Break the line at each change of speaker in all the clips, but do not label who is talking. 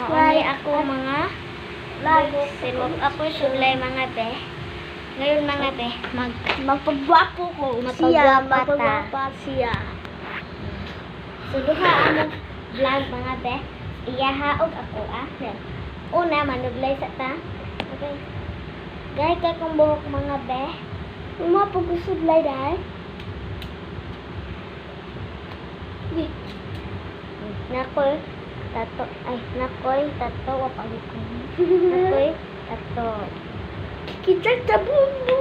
Mauni ako mga Silog ako sudlay mga be. Ngayon mga be, mag
Mapagwapo ko. Siya.
ta.
Mapagwapa siya.
suduha among vlog mga be. Iyahaog ako ah. Una manuglay sa ta. Okay. Gay kay kong buhok mga be.
Mga pagkusudlay dahil.
Nakoy tato ay nakoy tato wa palit ko. Nakoy tato.
Kita sa bumbu.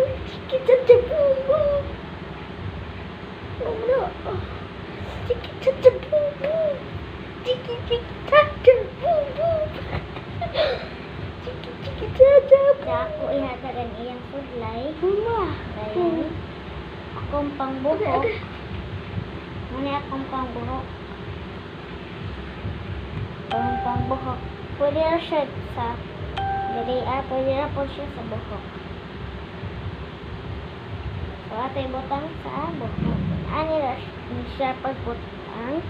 Kita sa bumbu. Ano? Kita sa bumbu. Tiki tiki ta sa bumbu. Tiki tiki ta Sa
ako ihatagan iyang.
Mama.
Dayon. Akong pangbuhok. Muna akong pangbuhok. Akong pangbuhok. Pwede na siya sa Dili ah, pwede na po siya sa buhok. So, ato butang sa buhok. Ani na siya pagbutang.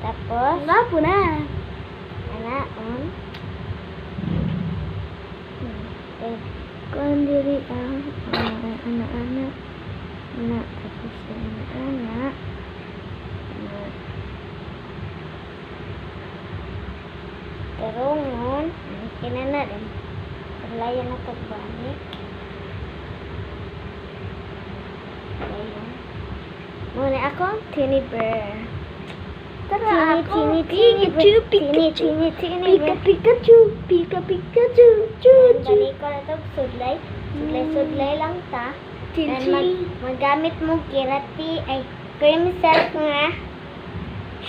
Tapos,
Nga po na.
anaon. Hmm. Eh,
Kuan diri ang anak-anak. Anak tapos anak-anak.
Kinana din. Paglayo na pagbalik. Ayun. Muna ako, tiny bear.
Tara
Tini,
ako.
tini, tini,
Pikachu.
tini, tini,
Pika Pikachu. Pika Pikachu. Chu chu.
Dali ko na ito, sudlay. Sudlay, sudlay lang ta. And mag, magamit mo kirati, ay, cream silk nga.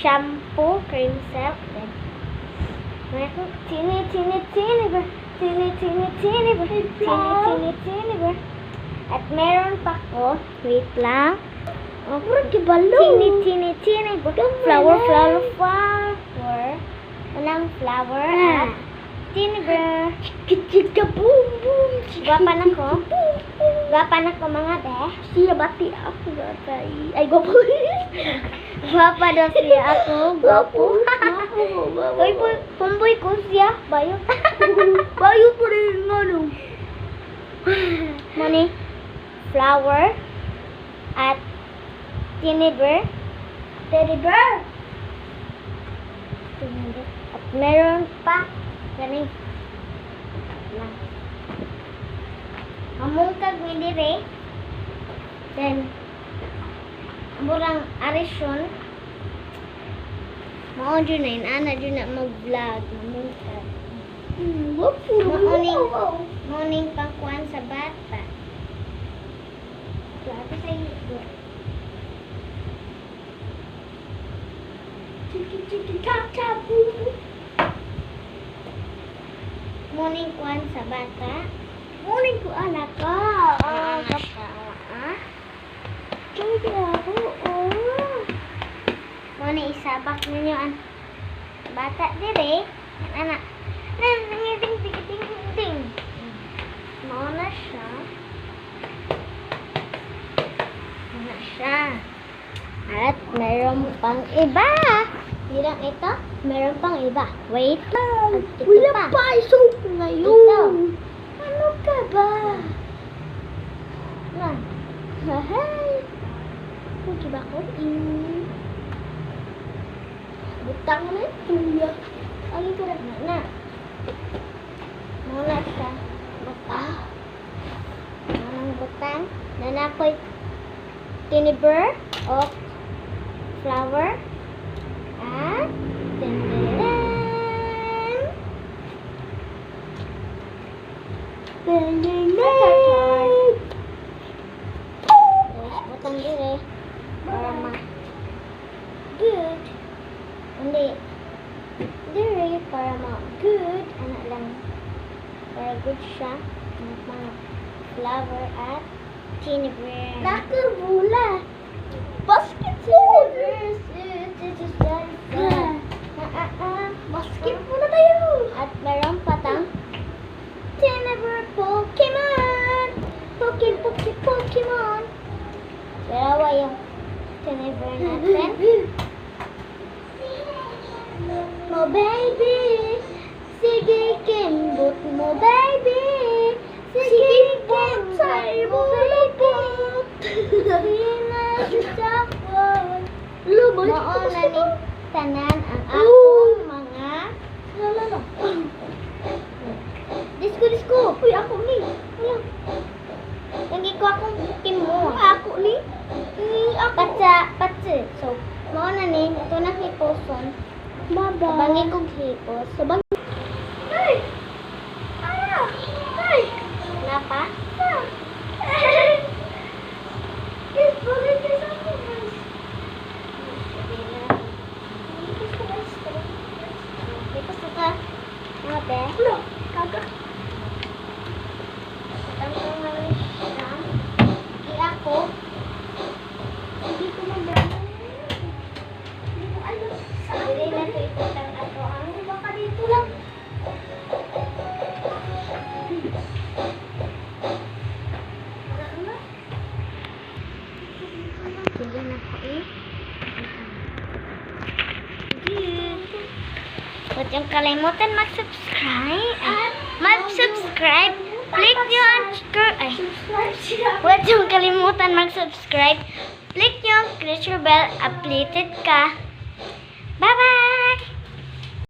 Shampoo, cream silk. Then, Muna ko, tini, tini, tini bear. Tini, tini, tini bear. Tini, tini, tini bear. At meron pa ko, wait lang.
Oh, puro kibalo.
Tini, tini, tini.
Gamay
Flower,
na.
flower, flower. Walang flower.
Ah.
At tini bear.
Chika boom boom.
Gwapan ako.
Boom boom.
Gwapan ako mga be.
Siya bati ako gatay. Ay gopo.
Gwapa daw siya ako.
Gopo.
Boy, pumboy ko siya. Bayo.
Bayo pa rin ano.
Muni, flower. At tini bear.
Teddy bear.
At meron pa. Ganing. Among kag mi dire. Then, murang arisyon. Mao dyan na yun. Ana dyan na mag-vlog. Kag.
Hmm.
Morning. Morning pangkuan sa bata. Grabe sa iyo.
Chiki chiki ta ta boom.
Morning kuan sa bata.
Morning ko anak ka.
Ah,
Ah.
Ah.
Pwede ako. Oh.
Morning isabak ninyo an bata dire. Yan, Anak. Nan nangiting ting ting ting ting. Mao na siya. Mao na siya. At meron pang iba. Hindi lang ito. Meron pang iba. Wait lang. Ito
Wala
pa.
pa iso ngayon. Ano ka ba?
Nan.
Hahay. Huwag ba ko? Mm. Butang mo na tuya.
Ang ito na na. Muna siya. Butang. Manang butang. Dan ako'y tiniber o flower. At tindiran. Hindi. Dire para ma good. Anak lang. Para good siya. Mga flower at tiniber.
Nakabula. Basketball. Basketball na tayo.
At meron patang Tiniber Pokemon! Poke, Poke, Pokemon! Dalawa yung Tiniber natin.
mo, baby.
Sige,
kimbot
mo, baby. Sige,
kimbot
sa ibulupot.
Hindi na
gusto ko. Lumot.
Mauna ni
tanan ang
ako.
Bangi kong hipos.
Sa
Yung kalimutan mag-subscribe. Mag-subscribe. Click nyo ang... Ay. Huwag yung kalimutan mag-subscribe. Click nyo ang creature bell. Updated ka. Bye-bye!